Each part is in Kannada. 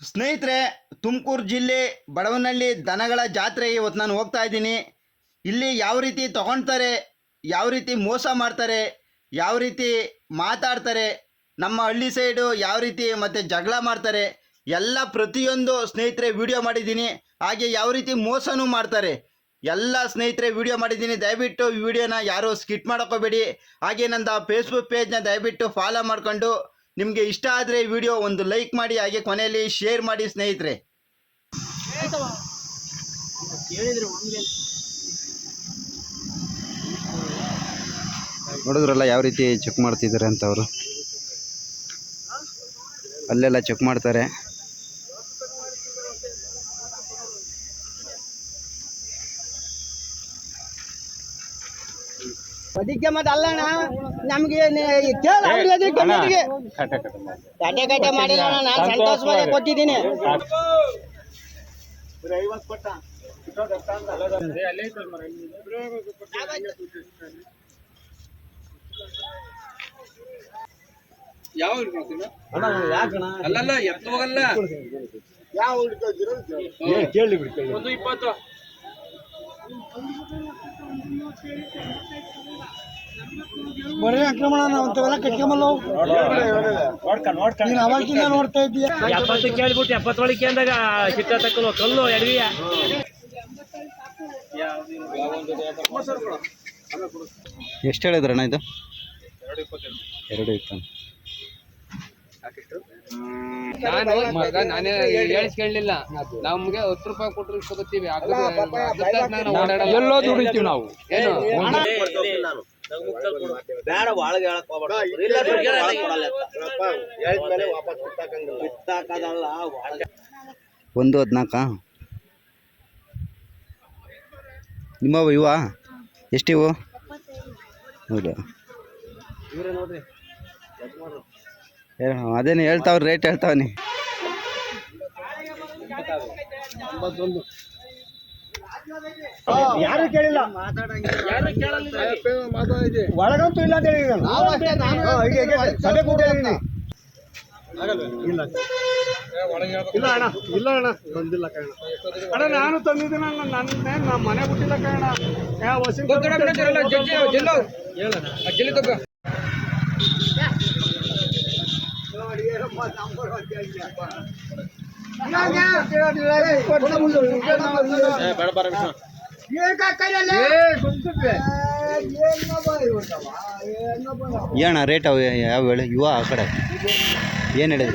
ಸ್ನೇಹಿತರೆ, ತುಮಕೂರು ಜಿಲ್ಲೆ ಬಡವನಹಳ್ಳಿ ದನಗಳ ಜಾತ್ರೆ ಇವತ್ತು ನಾನು ಹೋಗ್ತಾ ಇದ್ದೀನಿ. ಇಲ್ಲಿ ಯಾವ ರೀತಿ ತಗೊಳ್ತಾರೆ, ಯಾವ ರೀತಿ ಮೋಸ ಮಾಡ್ತಾರೆ, ಯಾವ ರೀತಿ ಮಾತಾಡ್ತಾರೆ, ನಮ್ಮ ಹಳ್ಳಿ ಸೈಡು ಯಾವ ರೀತಿ ಮತ್ತು ಜಗಳ ಮಾಡ್ತಾರೆ, ಎಲ್ಲ ಪ್ರತಿಯೊಂದು ಸ್ನೇಹಿತರೆ ವಿಡಿಯೋ ಮಾಡಿದ್ದೀನಿ. ಹಾಗೆ ಯಾವ ರೀತಿ ಮೋಸನೂ ಮಾಡ್ತಾರೆ. ಎಲ್ಲ ಸ್ನೇಹಿತರೆ ವಿಡಿಯೋ ಮಾಡಿದ್ದೀನಿ. ದಯವಿಟ್ಟು ಈ ವಿಡಿಯೋನ ಯಾರು ಸ್ಕಿಟ್ ಮಾಡ್ಕೋಬೇಡಿ. ಹಾಗೆ ನನ್ನ ಫೇಸ್ಬುಕ್ ಪೇಜ್ನ ದಯವಿಟ್ಟು ಫಾಲೋ ಮಾಡ್ಕೊಂಡು ನಿಮಗೆ ಇಷ್ಟ ಆದರೆ ವಿಡಿಯೋ ಒಂದು ಲೈಕ್ ಮಾಡಿ, ಹಾಗೆ ಕೊನೆಯಲ್ಲಿ ಶೇರ್ ಮಾಡಿ ಸ್ನೇಹಿತರೆ. ನೋಡಿದ್ರಲ್ಲ ಯಾವ ರೀತಿ ಚೆಕ್ ಮಾಡ್ತಿದ್ದಾರೆ ಅಂತ ಅವರು? ಅಲ್ಲೆಲ್ಲ ಚೆಕ್ ಮಾಡ್ತಾರೆ. ಅದಕ್ಕೆ ಮತ್ತೆ ಅಲ್ಲಣ್ಣ ನಮ್ಗೆ ಕೇಳ ನಮ್ಗೆ. ಕಟ್ಟೆ ಕಟ್ಟೆ ಮಾಡಿಲ್ಲ ಅಣ್ಣ. ನಾನು ಸಂತೋಷವಾಗಿ ಕೊಟ್ಟಿದ್ದೀನಿ. ಅಲ್ಲಲ್ಲ ಎತ್ತ ಹೋಗಲ್ಲ. ಒಂದು ಇಪ್ಪತ್ತು. ಬರೀ ಆಕ್ರಮಣ ಅಂತೆಲ್ಲ ಕಟ್ಕೊಂಬಲ್ಲ. ನೀನು ಅವಾಗಿಂದ ನೋಡ್ತಾ ಇದ್ದೀಯ? ಎಪ್ಪತ್ತು ಕೇಳ್ಬಿಟ್ಟು ಎಪ್ಪತ್ತೊಳಗೆ ಅಂದಾಗ ಚಿಕ್ಕ ತಕ್ಕಲು ಕಲ್ಲು ಎಡವಿಯ. ಎಷ್ಟು ಹೇಳಿದ್ರಣ್ಣ ಇದು? ಎರಡು ನಾನು ಮಗ ನಾನೇ ಹೇಳಿಸ್ಕೊಳ್ಳಿಲ್ಲ ನಮ್ಗೆ ಹತ್ತು ರೂಪಾಯಿ ಕೊಟ್ಟರು ಇಸ್ಕೊಬತ್ತೀವಿ ಎಲ್ಲೋ ದುಡಿತೀವಿ ನಾವು. ಏನು? ಒಂದು. ಹದಿನಾಲ್ಕ ನಿಮ್ಮ ಇವ? ಎಷ್ಟಿವು ಹೌದಾ ಏ, ಅದೇನು ಹೇಳ್ತಾವ್ರಿ ರೇಟ್ ಹೇಳ್ತಾವನಿ. ಯಾರು ಕೇಳಿಲ್ಲ? ಒಳಗಂತೂ ಇಲ್ಲ ಅಂತ ಹೇಳಿದ್ದೀನಿ ಇಲ್ಲ. ಅಣ್ಣ ಇಲ್ಲ ಅಣ್ಣ. ಬಂದಿಲ್ಲ ಕಣ ಅಣ್ಣ ನಾನು ತಂದಿದ್ದೀನಿ ಅಣ್ಣ. ನನ್ನ ನಮ್ಮ ಮನೆ ಬಿಟ್ಟಿಲ್ಲ ಕಣ ಏಣ ರೇಟ್ ಅವು ಯಾವ ಹೇಳಿ ಇವ ಆ ಕಡೆ ಏನು ಹೇಳಿದ್ರಿ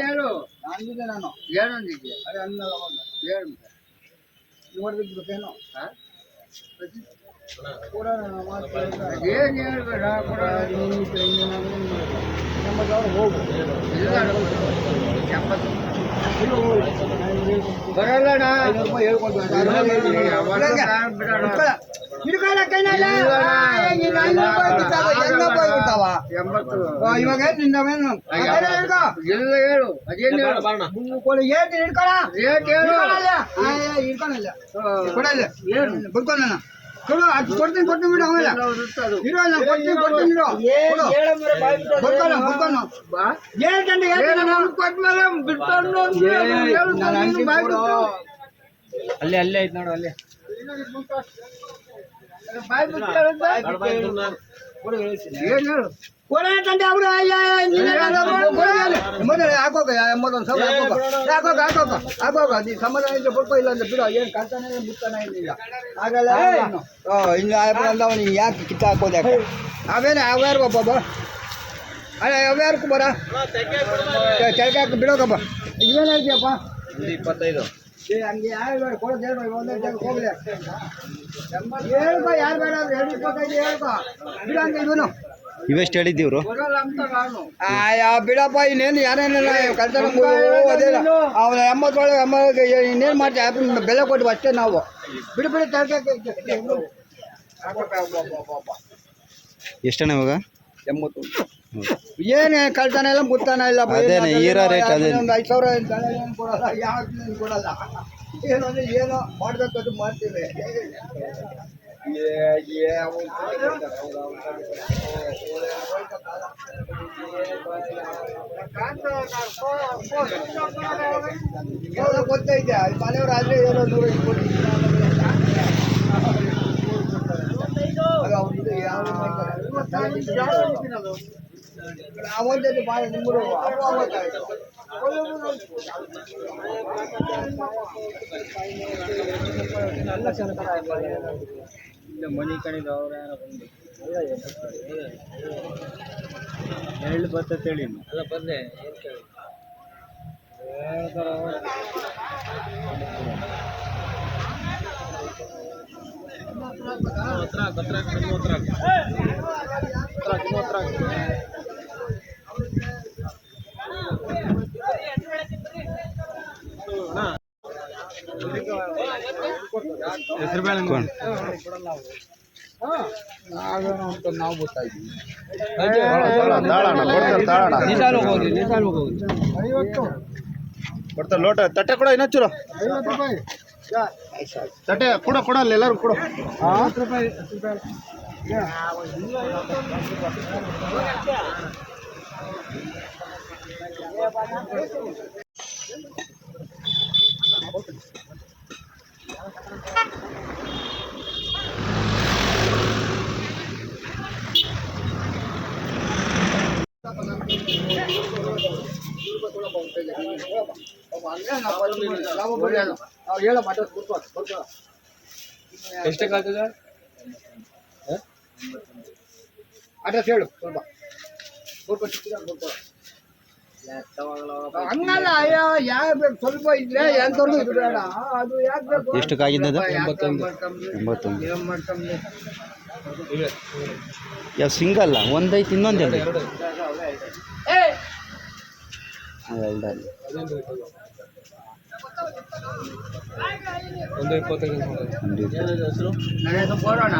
ಹೇಳು ಅಂದಿದ್ದೆ ನಾನು ಏನಂದಿದ್ದೆ ಅದೇ ಅನ್ನಲ್ಲ ಅವಾಗ ಹೇಳು ನೋಡ್ಬಿಡ್ಬೇಕೇನೋ ಏನ್ ಹೇಳ್ಬೇಡ ಕೂಡ ಹೋಗು ಬರಲ್ಲಣ್ಣ ಇವಾಗ ನಿಂದವೇನು ಎಲ್ಲ ಹೇಳು ಅದೇನು ಹೇಳು ಏನ್ ಹಿಡ್ಕೊಳ ಏನ್ ಹೇಳು ಹಿಡ್ಕೊಳಲ್ಲ ಬರ್ಕೊಂಡ ಕೊಡು ಅದು ಕೊಡ್ತೀನಿ ಕೊಡ್ತೀನಿ ಬಿಡು ಆಮೇಲೆ. ಇರೋ ನಾನು ಕೊಡ್ತೀನಿ ಕೊಡ್ತೀನಿ ಇರೋ ಬರ್ಕೊಳ ಏನ್? ಗಂಟೆ ಹೇಳ್ತೀನಿ ಕೊಟ್ಮೇಲೆ ಬಿಟ್ಟು ಅಲ್ಲೇ ಅಲ್ಲೇ ಐತ್ ನೋಡು ಅಲ್ಲೇ. ಬಾಯ್ ಬಿಟ್ಟು ಏನ್ ಹೇಳು? ತಂದೆ ಅವರು ಹಾಕೋಕ ಎಂಬತ್ತೊಂದು ಸಾವಿರ ಹಾಕೋಕ. ಹಾಕೋಕ ಹಾಕೋಕ ಹಾಕೋಕ. ನೀ ಸಮಾಧಾನ ಇದ್ರೆ ಬರ್ಕೋ ಇಲ್ಲ ಅಂದ್ರೆ ಬಿಡು. ಏನು ಕಳ್ತಾನೆ ಮುಟ್ತಾನೆ ಇಲ್ಲ ಆಗಲ್ಲ ಹಿಂಗೆ ಅಂದವ ನೀ ಯಾಕೆ ಕಿತ್ತ ಹಾಕೋದು ಯಾಕೆ? ಅವೇನು ಅವ್ಯಾರು ಒಬ್ಬ ಅಲ್ಲ ಅವ್ಯಾರಕ್ಕೂ ಬರ. ಕೆಳಗೆ ಹಾಕಿ ಬಿಡೋಕಪ್ಪ ಇವೇನು ಹೇಳ್ತೀಯಪ್ಪ ಇಪ್ಪತ್ತೈದು. ಏ ಹಂಗೆ ಯಾರು ಕೊಡೋದು ಹೇಳ್ಬೇಡ ಒಂದೇ ಜಾಗಕ್ಕೆ ಹೋಗ್ಲಿ. ಹೇಳ್ಕೊ ಯಾರು ಬೇಡ ಹೇಳ್ಕೊ ಬಿಡ ಅಂತ ಇವನು. ಇವೆಷ್ಟು ಹೇಳಿದ್ದೀವ್ರು? ಬಿಡಪ್ಪ ಇನ್ನೇನು ಯಾರೇನಿಲ್ಲ ಕಳ್ತನ ಅವನ ಎಂಬತ್ತೊಳಗೆ ಎಂಬ ಇನ್ನೇನು ಮಾಡ್ತೀವಿ ಬೆಲೆ ಕೊಟ್ಟು ಅಷ್ಟೇ ನಾವು. ಬಿಡು ಬಿಡು ಎಷ್ಟಣ್ಣ ಇವಾಗ? ಎಂಬತ್ತು ಏನು ಕಳ್ತಾನ ಇಲ್ಲ ಮುತ್ತಾನ ಇಲ್ಲ ಅದೇನೆ, ರೇಟ್ ಅದೇ ಒಂದು ಐದು ಸಾವಿರ ಏನು ಕೊಡಲ್ಲ ಯಾವ್ದು ಕೊಡಲ್ಲ. ಏನಂದ್ರೆ ಏನೋ ಅದು ಮಾಡ್ತೀವಿ. ಏ- ಏ ಅವ್ನು ಹೌದು, ಗೊತ್ತೈತೆ ಅಲ್ಲಿ ಮನೆಯವ್ರು ಆದ್ರೆ ಏನೋ ನೂರ ಇಪ್ಪತ್ತು ಅದು ಅವ್ನಿಗೆ ಯಾವ ಅವತ್ತೇ ಭಾಳ ನಿಮ್ಮರು ಅಪ್ಪ ಅವತ್ತಾಯ್ತು ಮನಿ ಕಣಿದ ಅವ್ರ ಎಳ್ಳು ಬರ್ತೇಳಿ ಅಲ್ಲ ಬಂದೆ ಹತ್ರ ಅಂತ ಹತ್ರ ಹತ್ರ ಹತ್ರ ಹೋಗ್ರಿ ಹೋಗ್ರಿ ಐವತ್ತು ಕೊಡ್ತಾರೆ, ಲೋಟ. ತಟ್ಟೆ ಕೊಡ ಇನ್ನೂ ಚೂರು. ತಟ್ಟೆ ಕೊಡ ಕೊಡ, ಅಲ್ಲಿ ಎಲ್ಲರೂ ಕೊಡು. ರೂಪಾಯಿ ರೂಪಾಯಿ ನಾವು ಹೇಳೋ ಮಾತಾಡ್ ಕೊಡ್ಬೋದು ಕೊಡ್ಬೋದು ಎಷ್ಟಕ್ಕೆ ಆಗ್ತದೆ ಅಡ್ರೆಸ್ ಹೇಳು ಸ್ವಲ್ಪ ಕೊಡ್ಬೋದು ಹಂಗಲ್ಲ ಅಯ್ಯೋ ಬೇಕು ಸ್ವಲ್ಪ ಇದ್ರೆ ಅದು ಯಾಕೆ ಬೇಕು ಎಷ್ಟಕ್ಕಾಗಿದೆ ಅದು? ಎಂಬತ್ತೊಂದು. ಎಂಬತ್ತೊಂದು? ಎಂಬತ್ತೊಂದು. ಯಾವ ಸಿಂಗಲ್ಲ? ಒಂದೈತಿ ಇನ್ನೊಂದೆರಡು ಎರಡಲ್ಲಿ ಒಂದು ಇಪ್ಪತ್ತೈದು ನಡೆದು ಕೊಡೋಣ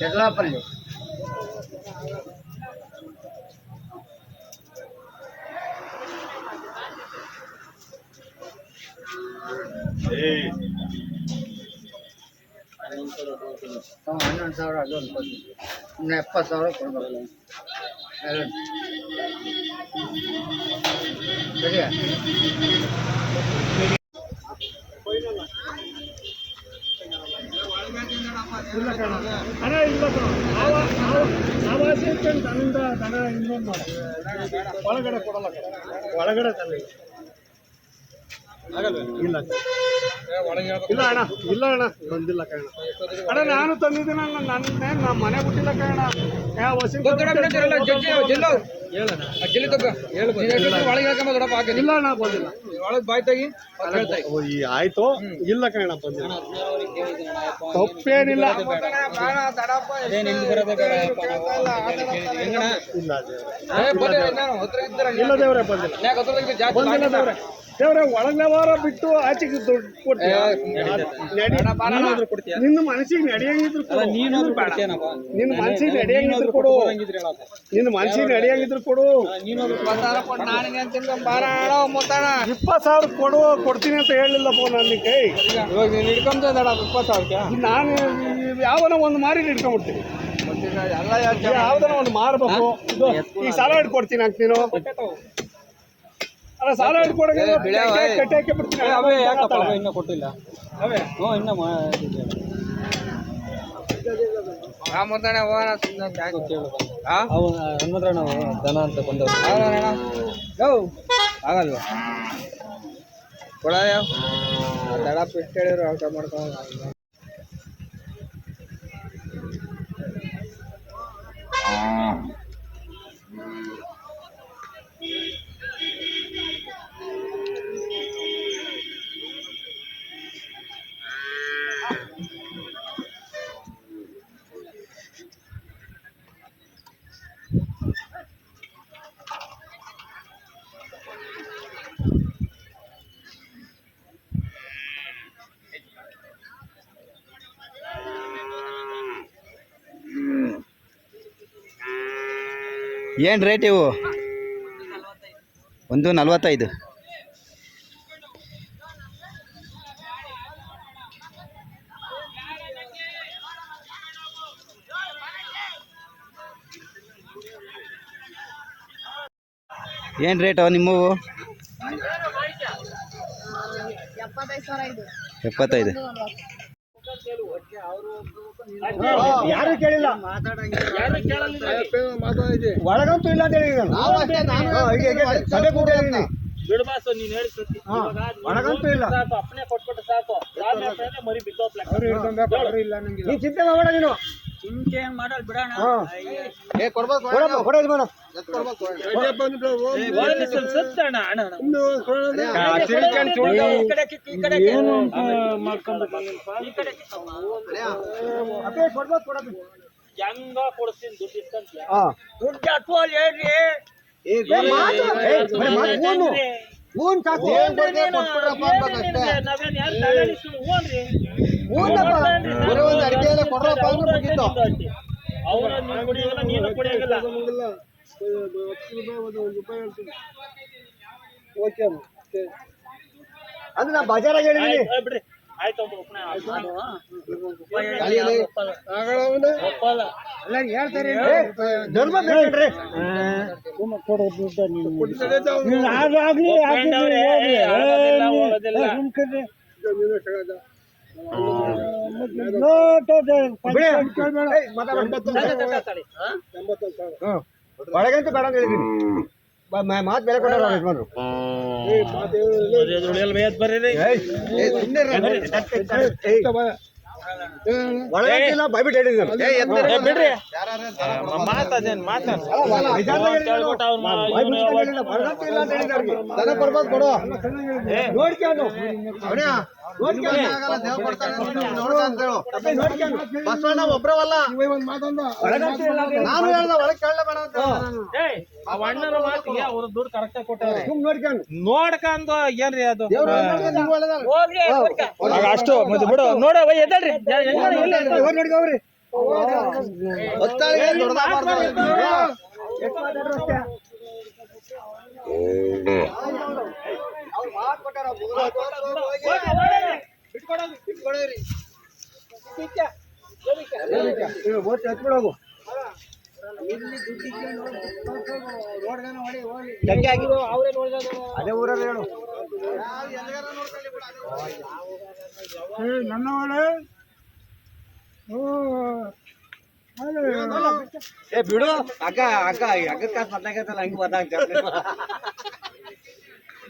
ಜಗಳಪಲ್ಲಿ. ಹ್ಞೂ ಹನ್ನೊಂದು ಸಾವಿರ ಅದೊಂದು ಕೊಡ್ತೀನಿ ಇನ್ನು ಎಪ್ಪತ್ತು ಸಾವಿರ ಕೊಡ್ಬೇಕು ಎರಡು ಸರಿಯಾ ಇಲ್ಲ ಕಣೋ. ಆವ ಆವ- ಆವಾಸ ಇಟ್ಕೊಂಡು ದನದಿಂದ ದನ ಇನ್ನೊಂದು ಮಾಡು. ಒಳಗಡೆ ಕೊಡಲ್ಲ ಕಣೋ. ಒಳಗಡೆ ತಂದು ಇಲ್ಲ. ಇಲ್ಲ ಅಣ್ಣ ಇಲ್ಲ ಅಣ್ಣ. ಬಂದಿಲ್ಲ ಕಣ ಅಣ್ಣ ನಾನು ತಂದಿದ್ದೀನ ನನ್ನ ನಮ್ಮ ಮನೆ ಬಿಟ್ಟಿಲ್ಲ ಕಣ ಯಾವ ಇಲ್ಲ ಅಣ್ಣ ಬಂದಿಲ್ಲ. ಆಯ್ತು. ಇಲ್ಲ ಕಣ ಬಂದಿಲ್ಲ. ತಪ್ಪೇನಿಲ್ಲ. ಇಲ್ಲ. ದೇವ್ರೆ. ಬಂದಿಲ್ಲ ಬಂದಿಲ್ಲ. ದೇವ್ರೆ. ದೇವ್ರೆ ಒಳಗನೆ ವಾರ ಬಿಟ್ಟು ಆಚೆಗೆ ದುಡ್ಡು ಕೊಡ್ತೀಯ? ನಿನ್ನ ಮನಸ್ಸಿಗೆ ನಡೆಯಂಗಿದ್ರು ಕೊಡು. ನಿನ್ನ ಮನಸ್ಸಿಗೆ ನಡೆಯಂಗಿದ್ರು ಕೊಡು. ನಿನ್ನ ಮನಸ್ಸಿಗೆ ನಡೆಯಂಗಿದ್ರು ಕೊಡು. ಇಪ್ಪತ್ತು ಸಾವಿರ ಕೊಡು ಕೊಡ್ತೀನಿ ಅಂತ ಹೇಳಿಲ್ಲಪ್ಪ ನನ್ನ ಕೈ. ನಾನು ಯಾವನ ಒಂದು ಮಾರಿ ಹಿಡ್ಕೊಂಡ್ಬಿಡ್ತೀನಿ ಯಾವ್ದನ ಒಂದು ಮಾರಬೇಕು. ಈ ಸಾಲ ಹಿಡ್ಕೊಡ್ತೀನಿ ಅಂತ ನೀನು. ಸಾಲ ಹಿಡ್ಕೊಡಕ್ಕೆ ಕಟ್ಟಿ ಹಾಕಿ ಬಿಡ್ತೀನಿ ಇನ್ನ ಕೊಟ್ಟಿಲ್ಲ? ಅವೇ ಹ್ಞೂ ಇನ್ನ ಹನುಮಂತರ ನಾವು ದನ ಅಂತ ಆಗಲ್ವಾ? ಕೊಡ ದಡಪ್ಪ ಎಷ್ಟು ಹೇಳಿದ್ರು ಅರ್ಥ ಮಾಡ್ಕೊಂಡು ಏನು ರೇಟ್ ಇವು? ಒಂದು ನಲ್ವತ್ತೈದು. ಏನು ರೇಟು ನಿಮ್ಮವು? ಎಪ್ಪತ್ತೈದು. ಯಾರು ಕೇಳಿಲ್ಲ. ಒಳಗಂತೂ ಇಲ್ಲ ಅಂತ ಹೇಳಿದ್ರು ನಾನು. ಒಣಗಂತೂ ಇಲ್ಲ. ಸಾಕು ಅಪ್ಪನೆ ಕೊಟ್ಬಿಟ್ಟು ಸಾಕು. ಮರಿ ಒಳಗಂತೂ ಇಲ್ಲ ನೀನ್ ಚಿಂತೆ ಮಾಡಬೇಡ ನೀನು. ಕೊಡಪ್ಪ, ಕೊಡೋದು ಮೇಡಮ್. ಹಾ. ಏ. ಓಕೆ ಅಮ್ಮ, ಓಕೆ. ಅದು ನಾ ಬಜಾರಾಗ ಅವರ ಹೇಳ್ತಾರೆ ಧರ್ಮ ಬೇಕೇನ್ರಿ? ನೀನ್. ಆಗಾಗ್ಲಿ ಹಾಕಿದ್ರೆ ಹೋಗ್ಲಿ. ಏ, ಸುಮ್ಕಿರ್ರಿ. ಬಿಡಿ. ಏ, ಮಾತಾಡ್ಬೇಡ. ಹ್ಮ್. ಒಳಗಂತೂ ಬೇಡ ಅಂತ ಹೇಳಿದ್ದೀನಿ. ಮಾತ್ ಬೆಲೆ ಅವ್ರು ಯಜಮಾನ್ರು. ಬಾಯ್ಬಿಟ್ಟು ಹೇಳಿದ್ದೀನಿ ನಾನು. ಬಿಡ್ರಿ. ದನ ಕೊಡ್ಬೋದು ಕೊಡು ನೋಡ್ಕೊಂಡು ಬಸವಣ್ಣ ಒಬ್ರವಲ್ಲ. ನಾನು ಹೇಳ್ದ ಒಳಗೆ ಕೇಳಬೇಡ ಅಂತ ಅಣ್ಣನ ಮಾತಿಗೆ ಅವ್ರ ದುಡ್ಡು ಕರೆಕ್ಟ್ ಕೊಟ್ಟವ್ರೆ ಸುಮ್ ನೋಡ್ಕೊಂಡು ನೋಡ್ಕಂದು ಏನ್ರಿ ಅದು? ದೇವ್ರು ಒಳ್ಳೇದು, ನೀವು ಒಳ್ಳೇದಲ್ಲ. ಅಷ್ಟು ಮತ್ತೆ ಬಿಡು. ನೋಡ ಎದ್ದಳ್ರಿ. ನೋಡ್ಕೊವ್ರಿ. ಅದೇ ಊರಲ್ಲಿ ಹೇಳು. ನನ್ನ ಒಳ್ಳೆ ಏ ಬಿಡು. ಅಕ್ಕ ಅಕ್ಕ ಅಕ್ಕ ಕಾಸು ಹಂಗ ಹಂಗೆ ಮಾತಾಡ್ತ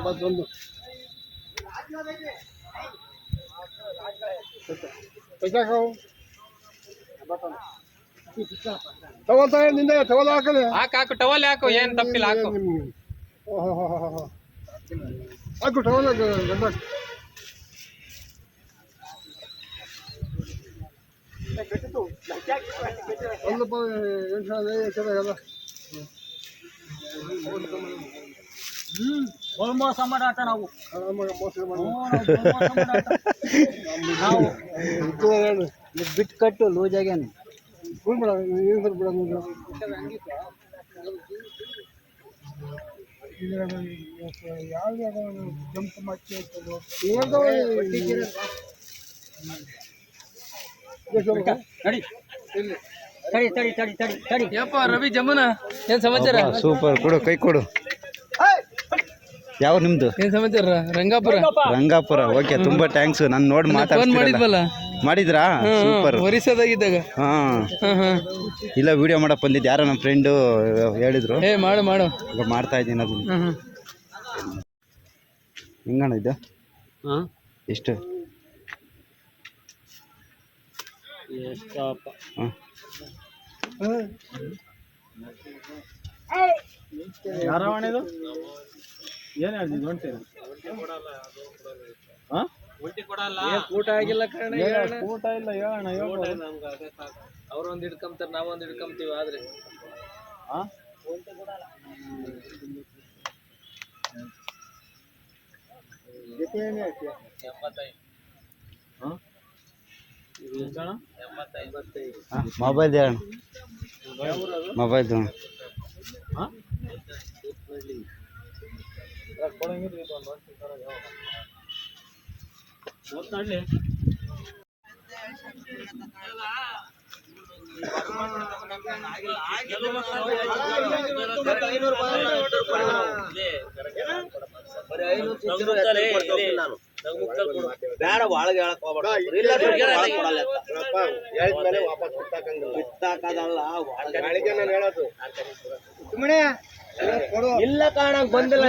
ಒಂಬತ್ತೊಂದು ತಗೋತಾ ನಿಂದ ತಗೋಲ ಹಾಕಲೆ ಹಾಕು ಹಾಕು ಟವಲ್ ಹಾಕು ಏನ್ ತಪ್ಪಿಲ್ಲ ಹಾಕು ಹಾಕು ಟವಲ್ ಗಂಡ ಒಂದಪ್ಪ ಎಂಟು ಸಾವಿರ ಐದು ಚೆನ್ನಾಗಲ್ಲ ಮೋಸ ಮಾಡಾಟ ನಾವು ಆರಾಮಾಗಿ ಮೋಸ ಮಾಡಿ ನಾವು ಬಿಟ್ಟು ಕಟ್ಟು ಲೂಸ್ ಆಗ್ಯಾನ ಫುಲ್ ಬಿಡ ಏನು ಸರ್ ಬಿಡ ಯಾವ್ದು ಜಂಪ್ ಮಚ್ಚಿ ತಡಿ ತಡಿ ತಡಿ ತಡಿ ತಡಿ. ಯಪ್ಪ ರವಿ ಜಮುನ ಏನ್ ಸಮಾಚಾರ? ಸೂಪರ್ ಕೊಡು ಕೈ ಕೊಡು. ಯಾವ ನಿಮ್ದು? ಏನ್ ಸಮಾಚಾರ? ರಂಗಾಪುರ? ರಂಗಾಪುರ. ಓಕೆ ತುಂಬಾ ಥ್ಯಾಂಕ್ಸ್ ನಾನು ನೋಡಿ ಫೋನ್ ಮಾಡಿದ್ವಲ್ಲ? ಮಾಡಿದ್ರಾ? ಸೂಪರ್. ಒರಿಸ್ಸಾದಾಗಿದ್ದಾಗ. ಹಾ. ಇಲ್ಲ ವಿಡಿಯೋ ಮಾಡಕ್ ಬಂದಿದ್ದು. ಯಾರೋ ನಮ್ಮ ಫ್ರೆಂಡು ಹೇಳಿದ್ರು. ಏ ಮಾಡು ಮಾಡು. ಇವಾಗ ಮಾಡ್ತಾ ಇದ್ದೀನಿ ಅದನ್ನ. ಹೆಂಗಣ್ಣ ಇದು? ಎಷ್ಟು? ಯಾರವಣಿದು? ಏನು ಹೇಳ್ತಿದ್ ಒಂಟಿ ಹಾ ಊಟ ಆಗಿಲ್ಲ ಕಾರಣ ಊಟ ಇಲ್ಲ ಹೇಳೋಣ ಅವ್ರೊಂದ್ ಹಿಡ್ಕೊಂತಾರ ನಾವೊಂದ್ ಹಿಡ್ಕೊಂತೀವಿ ಆದ್ರೆ. ಹಾ ಹಾ ಎಷ್ಟು ಅಣ್ಣ? ಮೊಬೈಲ್ ಹೇಳ ಮೊಬೈಲ್ ಹಾ ಕೊಡಂಗಿದ್ರೆ ಬೇಡ ಒಳಗೆ ಹೇಳಕ್ ಹೋಗ್ಬೇಡ ಸುಮ್ಮನೆ ಕೊಡು. ಇಲ್ಲ ಕಾರಣ ಬಂದಿಲ್ಲ.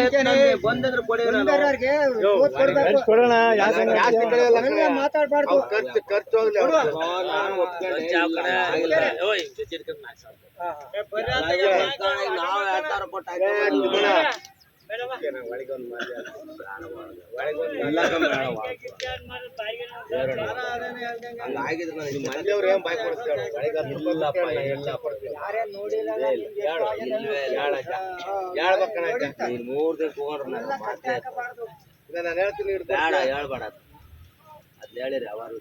ಹಂಗೆ ಮಾತಾಡ್ಬಾರ್ದು. ಓ, ನಾನು ಒಪ್ಕೊಂಡೆ. ಆಗಿಲ್ಲ. ಮೂರ್ ದಿನ ತಗೊಂಡ್ರೆ ನಾನು ಇಲ್ಲ. ಬೇಡ ಹೇಳ್ಬೇಡ ಅದ್. ಅದ್ನ ಹೇಳಿರಿ ಯಾವಾರು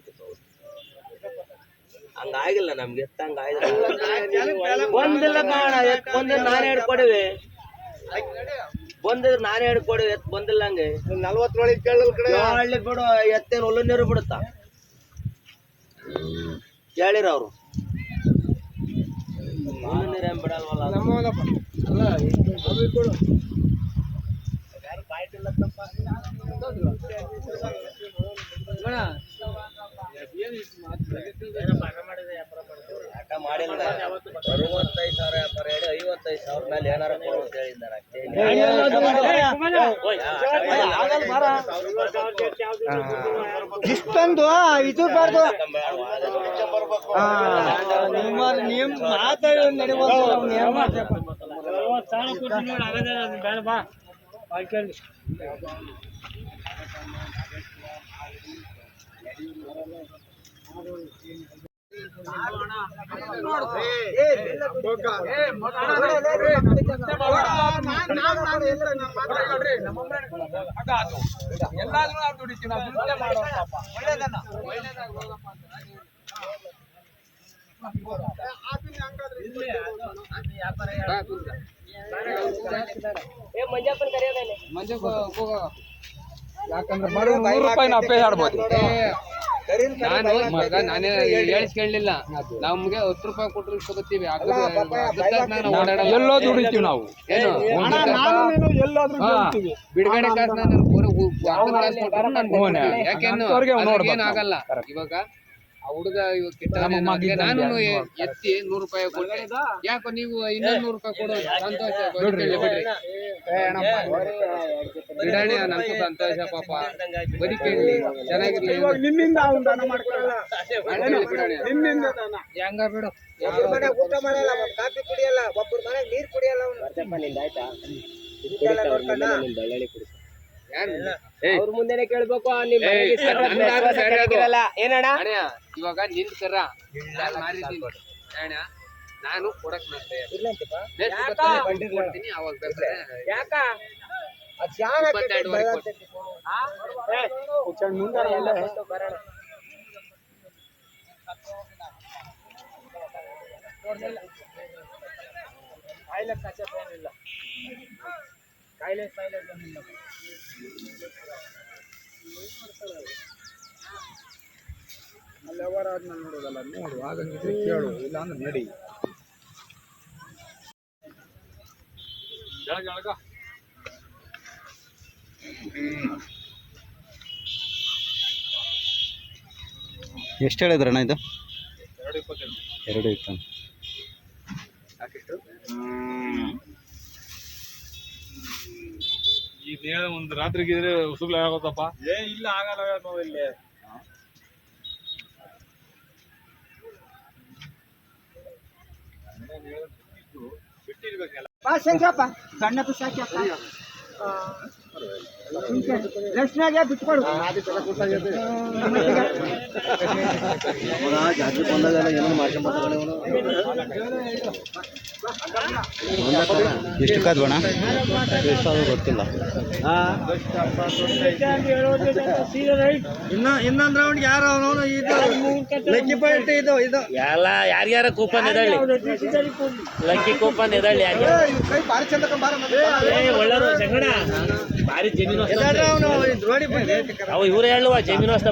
ಹಂಗಾಗಿಲ್ಲ ನಮ್ಗೆ ಎತ್ತ ಹಂಗಾಗಿಲ್ಲ ಬಂದಿಲ್ಲ ಕಾಣ ಬಂದಿಲ್ಲ ನಾನೇ ಹಿಡ್ಕೊಡಿವಿ ಬಂದಿದ್ರೆ ನಾನೇ ಕೊಡು ಎತ್ ಬಂದಿಲ್ಲ ಹಂಗೆ. ನಲ್ವತ್ತರೊಳಗೆ ಕೇಳಲ್ ಹಳ್ಳಿ ಬಿಡು ಎತ್ತೇನು ಹುಲ್ಲು ನೀರು ಬಿಡುತ್ತ? ಹೇಳಿರ ಅವ್ರು. ನೀರು ಏನ್ ಬಿಡಲ್ವಲ್ಲ? ಅದು. ಆಟ ಮಾಡಿಲ್ಲ. ಅರವತ್ತೈದು ಸಾವಿರ ವ್ಯಾಪಾರ ಹೇಳಿ ಐವತ್ತೈದು ಸಾವಿರ ಮೇಲೆ ಏನಾರ ಕೊಡು ಅಂತ ಹೇಳಿದ್ದಾರೆ ಇಷ್ಟೊಂದು ಇದು ಬಾರ್ದು. ನಿಮ್ಮ ನಿಮ್ ಮಾತಾಡಿ ಬೇಡ ಬಾ. ಆಯ್ಕೊಂಡು ಯಾಕಂದ್ರೆ ಮಾಡಿ ನೂರು ರೂಪಾಯಿ ನಾವು ಪೇ ಮಾಡ್ಬೋದು ನಾನು ಇವಾಗ ನಾನೇ ಹೇಳಿಸ್ಕೊಳ್ಳಿಲ್ಲ ನಮ್ಗೆ ಹತ್ತು ರೂಪಾಯಿ ಕೊಟ್ಟರು ಇಸ್ಕೊತೀವಿ ಎಲ್ಲೋ ದುಡಿತೀವಿ ನಾವು ಏನು? ಬಿಡುಗಡೆ ಕಾಸು ನಾನು. ಯಾಕೆಂದ್ರೆ ಏನಾಗಲ್ಲ ಇವಾಗ ಆ ಹುಡುಗ ಇವಾಗ ಕೆಟ್ಟ ನಾನು ಎತ್ತಿ ನೂರು ರೂಪಾಯಿ ಕೊಟ್ಟೆ ಯಾಕೋ ನೀವು ಇನ್ನೊಂದು ನೂರು ರೂಪಾಯಿ ಕೊಡು ಸಂತೋಷ ಬಿಡಾಣಿ ನಮ್ಗೂ ಸಂತೋಷ ಪಾಪ. ಬದುಕೇಳಿ ಚೆನ್ನಾಗಿರ್ಲಿ. ನಿನ್ನಿಂದ ನಿನ್ನಿಂದ ಹೆಂಗ ಬಿಡು. ಒಬ್ಬರ ಮನೆ ಊಟ ಮಾಡಲ್ಲ ಕಾಫಿ ಕುಡಿಯಲ್ಲ ಒಬ್ಬರ ಮನೆಗೆ ನೀರು ಕುಡಿಯಲ್ಲ ಆಯ್ತಾ? ಅವ್ರ ಮುಂದೆನೆ ಕೇಳ್ಬೇಕು ನಿಮ್ ಮನೆಗೆ ಅದು. ಸಿಕ್ಕಿರಲ್ಲ. ಏನಣ್ಣ? ಅಣ್ಣ ಇವಾಗ ನಿನ್ ಕರ ನಾನು ಮಾರಿದ್ದೀನಿ ಅಣ್ಣ ನಾನು ಕೊಡಕ್ ನಾನು ತಯಾರು. ಬೇಕು ಗೊತ್ತಾನೆ, ಕೊಡ್ತೀನಿ ಅವಾಗ ಬೇಕಾದ್ರೆ ಯಾಕ? ಶಾನ್ ಇಪ್ಪತ್ತೆರಡುವರೆಗೆ ಕೊಡ್ತೀನಿ. ಅಲ್ಲಿ ಅವರ ನೋಡೋದಲ್ಲ ನೋಡು ಹಾಗಂಗಿದ್ರೆ ಕೇಳು ಇಲ್ಲ ಅಂದ್ರೆ ನಡಿ ಎಷ್ಟು ಹೇಳಿದ್ರಣ್ಣ ಇದು? ಎರಡು ಇತ್ತು ಇದೇಳ ಒಂದು ರಾತ್ರಿ ಇದ್ರೆ ಉಸುಗ್ಲ ಆಗೋತಪ್ಪ ಏ ಇಲ್ಲ ಆಗಲ್ಲ ನಾವು ಇಲ್ಲಿ. ಬಿಟ್ಟಿರ್ಬೇಕಲ್ಲ ಬಾ ಶಂಕರಪ್ಪ. ಸಣ್ಣ ಪುಸ್ತಕ ಲಕ್ಷ್ಮಿಯಾಗೆ ಬಿಟ್ಕೊಡು ಜಾತ್ರೆ ಬಂದಾಗೆಲ್ಲ ಏನೋ ಮಾಡ್ಕೊಂಡ್ ಎಷ್ಟು ಕದ್ವಣ ಗೊತ್ತಿಲ್ಲ ಇನ್ನ ಇನ್ನೊಂದ್ ರೌಂಡ್ ಯಾರು ಅವನು? ಇದು ಲಕ್ಕಿ ಪಾಯಿಂಟ್ ಇದು ಇದು. ಎಲ್ಲ ಯಾರ್ಯಾರ ಕೂಪನ್ ಇದಳ್ಳಿ ಲಕ್ಕಿ ಕೂಪನ್ ಇದಳ್ಳಿ ಯಾರ್ಯಾರು? ಚಂದ ಒಳ್ಳೇದು ಭಾರಿ ಜಮೀನು ಅವು ಇವ್ರು ಹೇಳುವ ಜಮೀನು ಅಷ್ಟ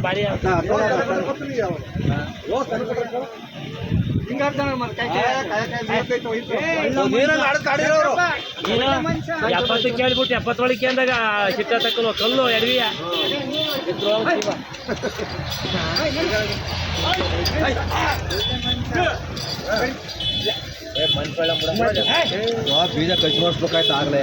ನೀನು ಎಪ್ಪತ್ತು ಕೇಳ್ಬಿಟ್ಟು ಎಪ್ಪತ್ತೊಳಗೆ ಅಂದಾಗ ಸಿಟ್ಟ ತಕ್ಕಲು ಕಲ್ಲು ಎಡವಿಯ. ಬೀಜ ಮಾಡಿಸ್ಬೇಕಾಯ್ತು ಆಗ್ಲೇ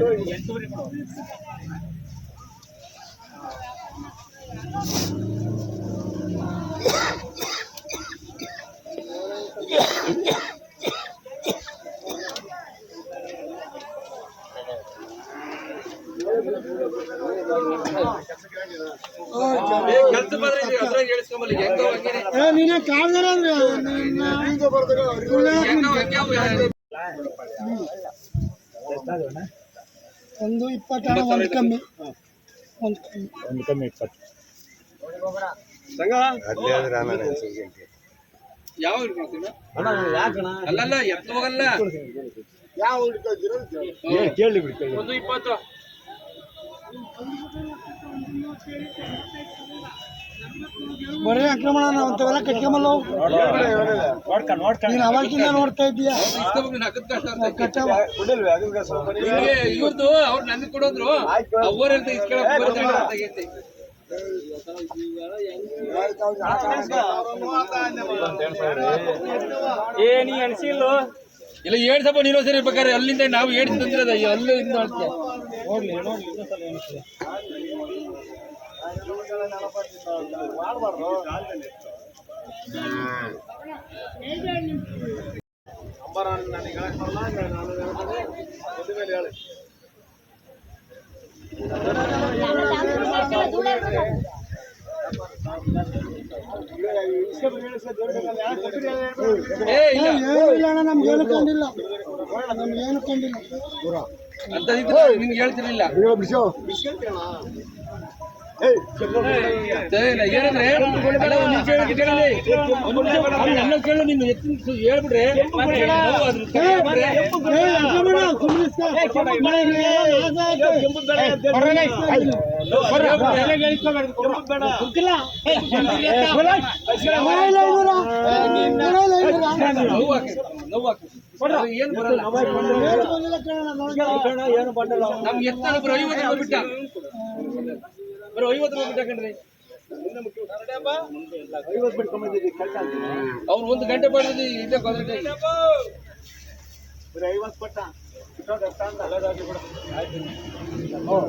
ಕೆಲಸ ಕಮ್ಮಿ ಯಾವ ಹಿಡ್ಕೊಳ್ತೀನ ಅಲ್ಲಲ್ಲ ಎತ್ತ ಹೋಗಲ್ಲ. ಒಂದು ಇಪ್ಪತ್ತು. ಬರೀ ಆಕ್ರಮಣ ನಾವು ಅಂಥವೆಲ್ಲ ಕಟ್ಕೊಂಬಲ್ಲ ನೀನು ಅವಾಗಿಂದ ನೋಡ್ತಾ ಇದ್ದೀಯ? ಕಟ್ಟವ? ಇವ್ರದ್ದು ಅವ್ರು ನನಗೆ ಕೊಡೋದ್ರು. ಇಸ್ಕೊಳಕ್ ಆಗೈತೆ ಏ ನೀ ಅನ್ಸಿಲ್ಲ ಇಲ್ಲ ಏಡ್ಸಪ್ಪ ಸಪ ನೀನು ಸರಿ ಬೇಕಾದ್ರೆ ಅಲ್ಲಿಂದ ನಾವು ಏಡ್ ತಂದಿರೋದ ಅಲ್ಲೂ ನೋಡ್ಲಿ ಮಾಡ್ತೀಯ ಏ ಇಲ್ಲ ಇಲ್ಲ ಅಣ್ಣ ನಮ್ಗೆ ಏನು ಕಂಡಿಲ್ಲ ನಮ್ಗೆ ಏನು ಕಂಡಿಲ್ಲ ಅಂತ ಇದ್ರೆ ನಿನ್ಗೆ ಹೇಳ್ತಿರ್ಲಿಲ್ಲ ಸರಿ, ಇಲ್ಲ, ಏನಂದ್ರೆ ಅಲ್ಲ, ಎಲ್ಲ ಕೇಳು ನೀನು ಎತ್ತಿನ ಹೇಳ್ಬಿಟ್ರೆ. ಆಗ್ತದೆ. ಅದು ಏನ್ ಬರಲ್ಲ? ನಮ್ಗೆ ಎತ್ತ ಐವತ್ತು ಬಿಟ್ಟ ಬರೋ ಐವತ್ತು ರೂಪಾಯಿ ಬಿಟ್ಟ ಕಣ್ರಿ ಅವ್ರು ಒಂದು ಗಂಟೆ ಮಾಡಿದ್ರೆ ಇಲ್ಲೇ ಗೊತ್ತಾಗ್ತದೆ.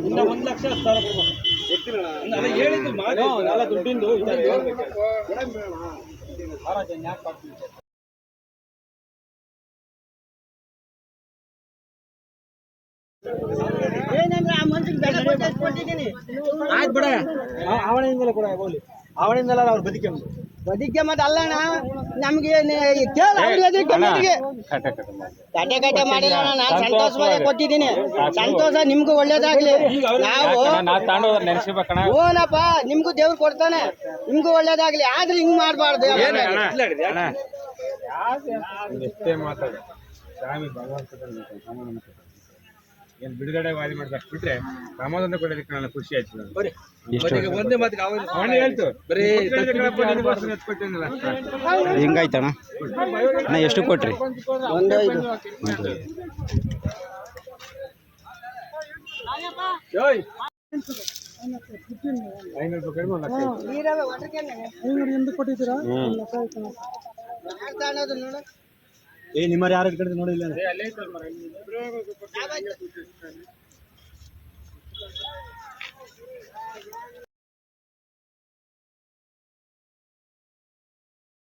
ಇನ್ನ ಒಂದ್ ಲಕ್ಷ. ಅಲ್ಲ, ಹೇಳಿದ್ದು ಮಾತು. ದುಡ್ಡಿಂದು ಏನಂದ್ರೆ ಆ ಮನ್ಸಿಗೆ ಬೆಲೆ ಕೊಟ್ಟು ಕೊಟ್ಟಿದ್ದೀನಿ ಆಯ್ತು ಬಿಡ. ಅವಳಿಂದಲೇ ಕೂಡ ಹೋಗ್ಲಿ. ಅವಳಿಂದಲ್ಲ ಅವ್ರು ಬದುಕೊಂಡು ಬದಿಗೆ ಮತ್ತೆ ಅಲ್ಲಣ್ಣ ನಮ್ಗೆ ಕೇಳ. ಕಟ್ಟೆ ಕಟ್ಟೆ ಮಾಡಿಲ್ಲ ಅಣ್ಣ. ನಾನು ಸಂತೋಷವಾಗಿ ಕೊಟ್ಟಿದ್ದೀನಿ. ಸಂತೋಷ ನಿಮ್ಗೂ ಒಳ್ಳೇದಾಗ್ಲಿ. ನಾವು ಓನಪ್ಪ ನಿಮ್ಗೂ ದೇವ್ರು ಕೊಡ್ತಾನೆ. ನಿಮ್ಗೂ ಒಳ್ಳೇದಾಗ್ಲಿ. ಆದ್ರೆ ಹಿಂಗ್ ಮಾಡ್ಬಾರ್ದು. ಎಷ್ಟೇ ಮಾತಾಡ. ಸ್ವಾಮಿ ಭಗವಂತನಲ್ಲಿ ಸಮಾನ ಏನ್ ಬಿಡುಗಡೆ ವಾದಿ ಮಾಡ್ಬೇಕು ಬಿಟ್ರೆ ಸಮಾಧಾನ ಕೊಡೋದಕ್ಕೆ ನಾನು ಖುಷಿ ಆಯ್ತು. ಒಂದೇ ಮಾತಿಗೆ ಅವನು ಅವನೇ ಹೇಳ್ತು. ಬರೀ ಹೆಂಗಾಯ್ತಣ್ಣ? ಅಣ್ಣ ಎಷ್ಟು ಕೊಟ್ರಿ? ಒಂದೇ ಐನೂರು ರೂಪಾಯಿ ಕಡಿಮೆ ಒಂದು ಲಕ್ಷ ಆಯ್ತು. ಏ ನಿಮ್ಮ ಯಾರ ಕಡೆ ನೋಡಿಲ್ಲ